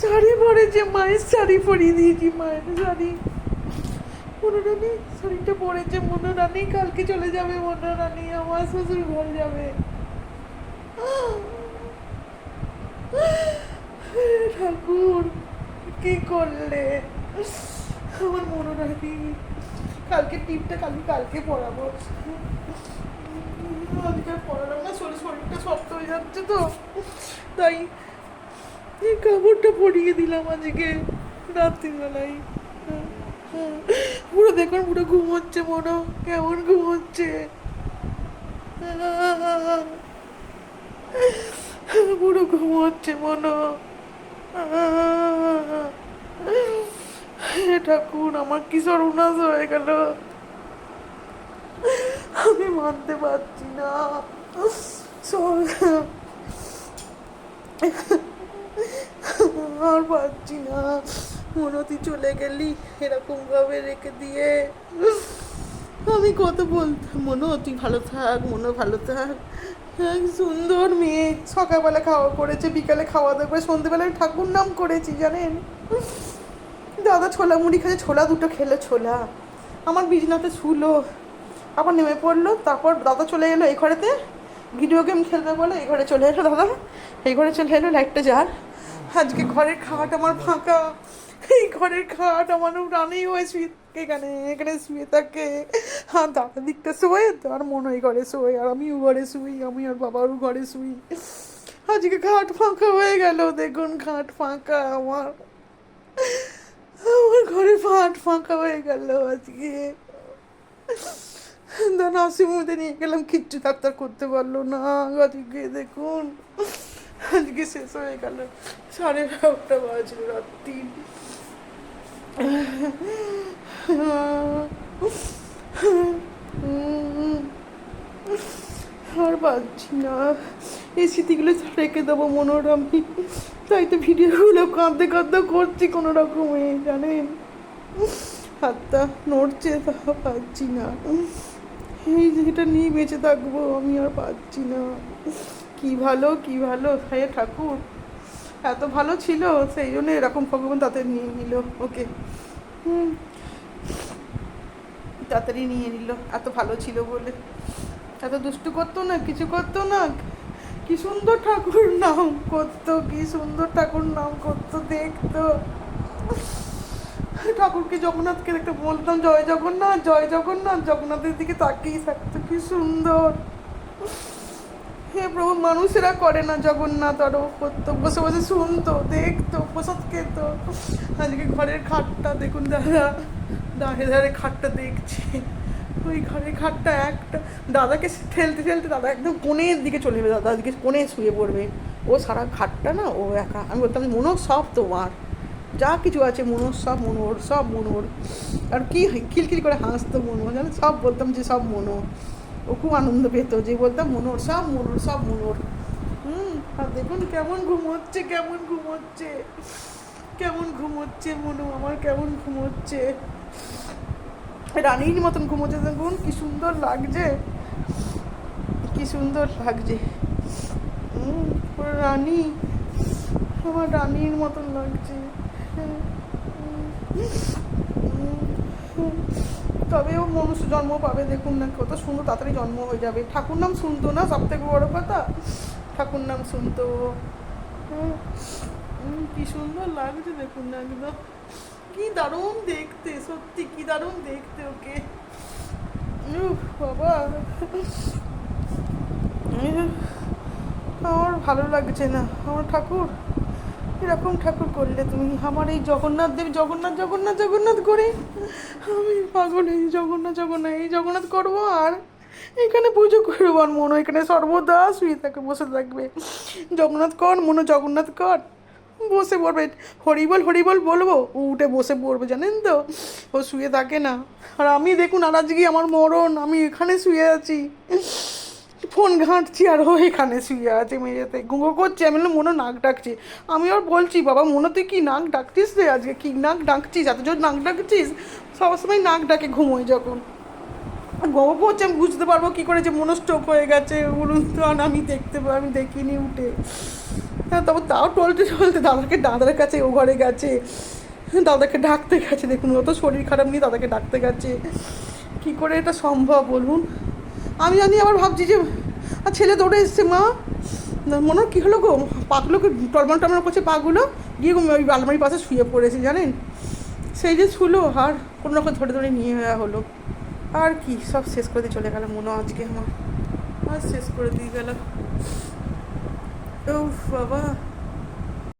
শাড়ি পরেছে মায়ের শাড়ি পরিয়ে দিয়েছি, মায়ের শাড়ি মনোরানী, শাড়িটা পরেছে মনোরানী, কালকে চলে যাবে মনোরানী, আমার শ্বশুর ঘর যাবে। ঠাকুর, কি করলে? আমার মনোরানী কালকে টিপটা কালকে কালকে পড়াবো। আজকে পড়ালাম না, শরীর শরীরটা শক্ত হয়ে যাচ্ছে তো। তাই এই কাপড়টা পরিয়ে দিলাম আজকে, রাত্রিবেলায়। পুরো দেখুন, পুরো ঘুমোচ্ছে মনে কেমন ঘুমোচ্ছে পুরো ঘুমোচ্ছে মনো হে ঠাকুর, আমার কি সর্বনাশ হয়ে গেল। আমি মানতে পারছি না। আর পারছি না। মনে তুই চলে গেলি, এরকম ভাবে রেখে দিয়ে। আমি কত বলতাম মনো, তুই ভালো থাক, মনো ভালো থাক। হ্যাঁ সুন্দর মেয়ে, সকালবেলা খাওয়া করেছে, বিকালে খাওয়া দাওয়া করে সন্ধ্যেবেলায় ঠাকুর নাম করেছি, জানেন? দাদা ছোলা মুড়ি খেলে ছোলা দুটো খেলো, ছোলা। আমার বিছনাতে শুলো। আবার নেমে পড়ল, তারপর দাদা চলে এলো এই ঘরেতে। ভিডিও গেম খেলবে বলে এই ঘরে চলে এলো, দাদা। এই ঘরে চলে এলো লাইটটা যার। আজকে ঘরের খাট আমার ফাঁকা। এই ঘরের খাট আমার রানেই হয়ে শুয়ে এখানে এখানে শুয়ে থাকে। আর দাদা দিকটা শোয়ে তো আর মনে হয় ঘরে শোয়, আর আমিও ঘরে শুই, আমি আর বাবারও ঘরে শুই। আজকে খাট ফাঁকা হয়ে গেল, দেখুন খাট ফাঁকা আমার। আমার ঘরে ফাট ফাঁকা হয়ে গেল আজকে। দান হাসিমুদে নিয়ে গেলাম, কিচ্ছু ডাক্তার করতে পারল না আজকে, দেখুন। আজকে শেষ হয়ে গেল। সাড়ে এগারোটা বাজলো রাত্রি। আর পাচ্ছি না। এই স্মৃতিগুলো রেখে দেবো মনোরমে তাই তো ভিডিওগুলো কাঁদতে কাঁদতে করছি কোনো রকমে, জানেন? হাতটা নড়ছে, তা পাচ্ছি না। এই যে এটা নিয়ে বেঁচে থাকব, আমি আর পাচ্ছি না। কি ভালো কি ভালো? হে ঠাকুর, এত ভালো ছিল, সেই জন্য এরকম ভগবান তাতে নিয়ে নিল, ওকে। হুম, তাড়াতাড়ি নিয়ে নিল, এত ভালো ছিল বলে। এত দুষ্টু করতো না, কিছু করতো না। কি সুন্দর ঠাকুর নাম করতো, কি সুন্দর ঠাকুর নাম করতো, দেখতো। ঠাকুরকে জগন্নাথকে দেখতে বলতাম, জয় জগন্নাথ জয় জগন্নাথ। জগন্নাথের দিকে তাকিয়ে থাকতো, কি সুন্দর। হে প্রভু, মানুষেরা করে না জগন্নাথ আরও করতো বসে বসে শুনতো, দেখতো, প্রসাদ খেত। আজকে ঘরের খাটটা দেখুন দাদা ধারে ধারে খাটটা দেখছি। ওই ঘরের খাটটা একটা, দাদাকে ঠেলতে ঠেলতে দাদা একদম কোণের দিকে চলে যাবে। দাদা আজকে কোণে শুয়ে পড়বে। ও সারা খাটটা না, ও একা। আমি বলতাম মনো সব তোমার। যা কিছু আছে মনোর সব মনোর সব মনোর আর কি, খিলখিল করে হাসতো মনো জানো সব বলতাম যে সব মনো ও খুব আনন্দ পেত যে বলতাম, মনোর সব মনোর সব, মনোর। হুম, আর দেখুন কেমন ঘুমোচ্ছে কেমন ঘুমোচ্ছে কেমন ঘুমোচ্ছে মনু আমার কেমন ঘুমোচ্ছে রানীর মতন ঘুমোচ্ছে দেখুন কি সুন্দর লাগছে, কি সুন্দর লাগছে। রানী, আমার রানীর মতন লাগছে। তবে ও মনুষ্য জন্ম পাবে, দেখুন না কত সুন্দর তাড়াতাড়ি জন্ম হয়ে যাবে। ঠাকুর নাম শুনতো না? সব থেকে বড় কথা, ঠাকুর নাম শুনতো। কি সুন্দর লাগছে দেখুন না একদম। কি দারুণ দেখতে, সত্যি কি দারুণ দেখতে ওকে। বাবা। আমার ভালো লাগছে না। আমার ঠাকুর এরকম ঠাকুর করলে তুমি? আমার এই জগন্নাথ দেব, জগন্নাথ জগন্নাথ জগন্নাথ করে আমি পাগল এই জগন্নাথ জগন্নাথ, এই জগন্নাথ করব আর এখানে পুজো করব আর মনো এখানে সর্বদা শুয়ে থাকে, বসে থাকবে। জগন্নাথ কর, মনো জগন্নাথ কর। বসে পড়বে। হরিবল হরিবল বলব ও উঠে বসে পড়বে, জানেন তো? ও শুয়ে থাকে না। আর আমি দেখুন আর আজকে আমার মরণ, আমি এখানে শুয়ে আছি। ফোন ঘাঁটছি আর ও এখানে শুয়ে আছে মেঝেতে। গুঁগো করছে, আমি বললাম, মনে নাক ডাকছি। আমি ওর বলছি, বাবা মনে তুই কি নাক ডাকছিস রে আজকে? কি নাক ডাকছিস? এত জোর নাক ডাকছিস? সবসময় নাক ডাকে ঘুমোই যখন। গল্প পড়ছে আমি বুঝতে পারব কী করে যে মনস্টোক হয়ে গেছে। বলুন তো আমি দেখতে আমি দেখিনি উঠে। হ্যাঁ তবে তাও টলতে টলতে দাদাকে দাদার কাছে ও ঘরে গেছে। দাদাকে ডাকতে গেছে, দেখুন অত শরীর খারাপ নিয়ে দাদাকে ডাকতে গেছে। কী করে এটা সম্ভব, বলুন? আমি জানি, আবার ভাবছি যে আর ছেলে দৌড়ে এসছে, মা। মনে হয় কী হলো গো? পাগুলোকে টলমল টলমল করছে পাগুলো? গিয়ে ওই আলমারির পাশে শুয়ে পড়েছে, জানেন? সেই যে শুলো, আর কোনো রকম ধরে ধরে নিয়ে যাওয়া হলো। আর কি, সব শেষ করে দিয়ে চলে গেল মনে আজকে আমার। আর শেষ করে দিয়ে গেল। ও বাবা।